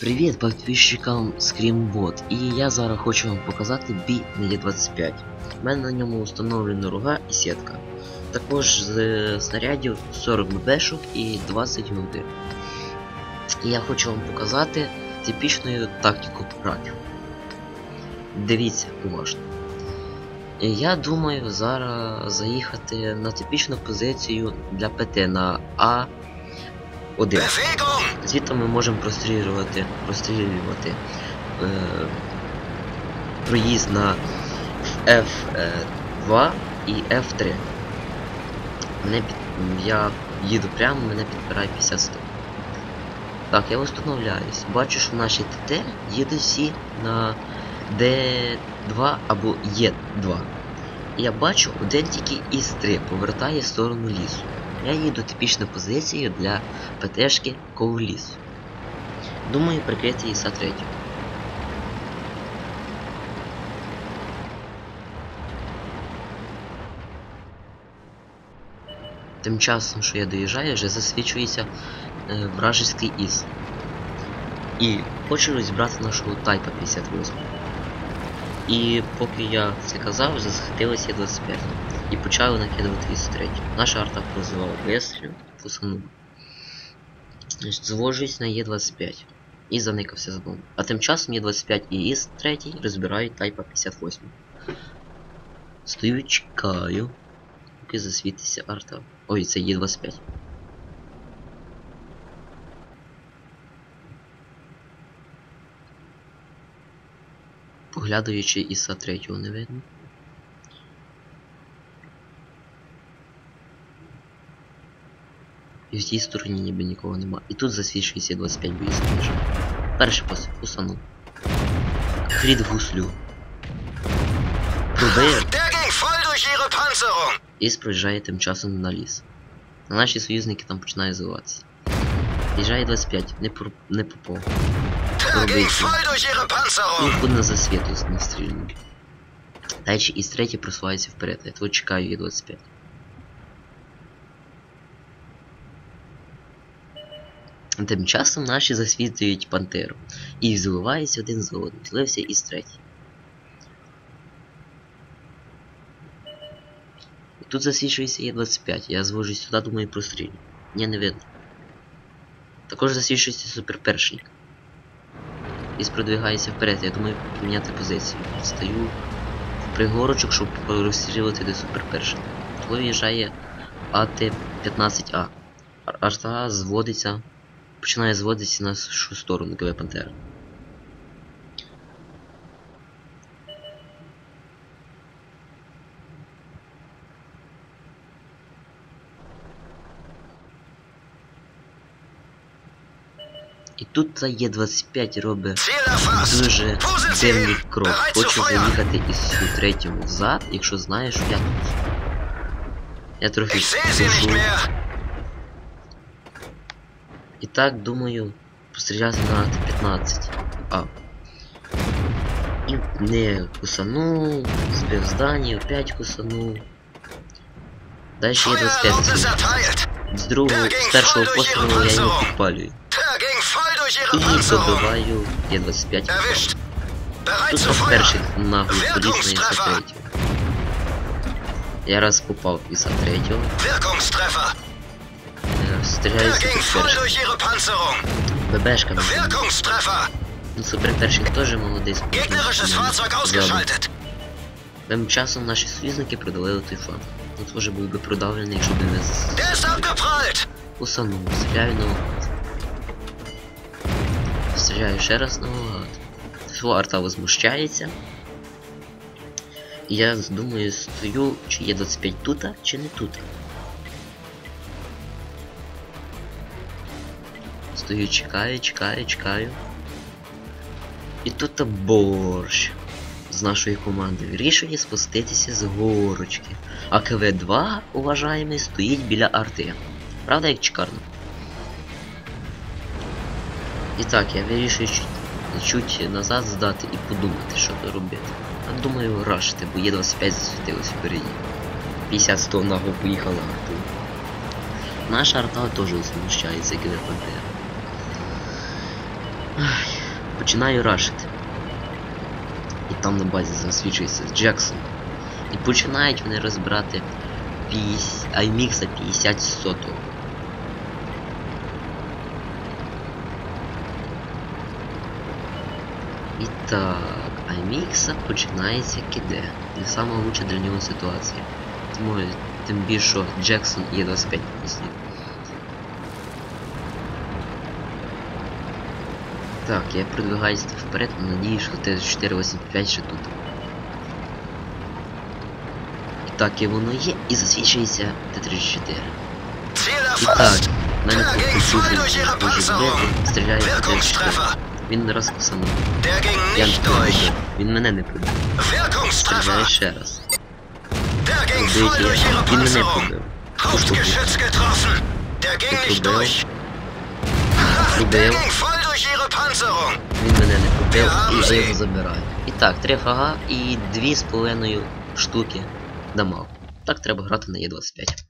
Привіт подписчикам Screambot і я зараз хочу вам показати бій 25 У мене на ньому встановлена руга і сітка. Також з э, снарядів 40 ББшок і 20 гунди. Я хочу вам показати типічну тактику піратів. Дивіться уважно. Я думаю зараз заїхати на типічну позицію для ПТ на А. 1. Звідти ми можемо прострілювати прострілювати е, проїзд на F2 е, і F3. Мене під... Я їду прямо, мене підбирає 50 стоп. Так, я встановляюсь. Бачу, що наші ТТ їдуть всі на D2 або Е2. Я бачу один тільки із 3 повертає сторону лісу. Я їду типічну позицію для ПТшки коло лісу. Думаю, прикрити ІСа 3. Тим часом, що я доїжджаю, вже засвічується е, вражеський ІС. І хочу розібрати нашого тайпа 58. І поки я це казав, вже захотілося 25 і почали накидувати із 3. Наша арта прозивала фусанув. Значить, звожусь на Е25 і заникався з бомб. А тим часом Е25 і ІС 3 розбирають Тайпа 58. Стою, чекаю, поки засвітиться арта. Ой, це Е25. Поглядаючи Іса 3 не видно. І в тій стороні ніби нікого нема. І тут засвічується 25 боїзд ніж. Перший пас, усанув. Хрід гуслю. Пробив Der ging voll durch ihre Panzerung! і проїжджає тим часом на ліс. А наші союзники там починають зливатися. Їжджає 25, не, про... не попав. Der ging voll durch ihre Ну. Далі із третій просувається вперед. Я того чекаю є 25. Тим часом наші засвітлюють пантеру. І зливаються один за одним. Злився із третій. Тут засвічується є 25. Я звожусь сюди, думаю, прострілю. Ні, не видно. Також засвічується супер перший. І продвигається вперед. Я думаю поміняти позицію. Стаю в пригорочок, щоб розстрілити до супер першого. Коли в'їжджає АТ-15А. Арта зводиться. Починає зводитися на нашу сторону КВ Пантера. І тут є 25 робить Ziel erfasst! дуже дивний Position! крок. Bereit zu Хочу feuern! заїхати із третього взад, якщо знаєш, що я тут. Я трохи Ich sehe sie nicht пишу. mehr! І так, думаю, постріляти на Т-15. А. І не кусанув, збив здання, опять кусанув. Далі є Feuererlaubnis 25 секунд. erteilt! З другого, з першого пострілу я його підпалюю. І добиваю Є-25. Тут zu от feuern! перший наглий поліз на. Іса 3. Я раз попав Іса 3. Wirkungstreffer! Der Стріляюся ging тут voll перший. durch ihre ББшками. Ну, супер перший теж ausgeschaltet! Тим часом наші союзники продавили той фланг. Тут теж був би продавлений, якщо б не з... Усанув, стріляю наугад. Стріляю ще раз наугад. Фу, арта возмущається. Я думаю, стою, чи є 25 тут, чи не тут. Стою, чекаю, чекаю, чекаю. І тут борщ з нашої команди вирішує спуститися з горочки. А КВ-2, уважаємий, стоїть біля арти. Правда, як чекарно? І так, я вирішую чуть, чуть назад здати і подумати, що то робити. А думаю, рашити, бо є 25 засвітилось впереді. 50 100 наго поїхала арту. Наша арта теж возмущається, як пантера. Ай. починаю рашити. І там на базі засвічується Джексон. І починають вони розбирати 50, iMix 50 сотого. І так, iMix починається киде. Не сама лучша для нього ситуація. Тому тим більше що Джексон є 25 послів. Так, я продвигаюсь вперед, но надеюсь, что Т485 ще тут. І так, і воно є, і засвічується Т-34. Ziel І так, в durch ihre дуже стріляє Т-34. Він розкусаний. Я не пробив. Він мене не. Стріляє Wirkungstreffer. ще раз. Я. Він мене durch ihre Panzerung. Він мене не пробив, і я його забираю. І так, три фага і дві з половиною штуки дамаг. Так треба грати на Е25.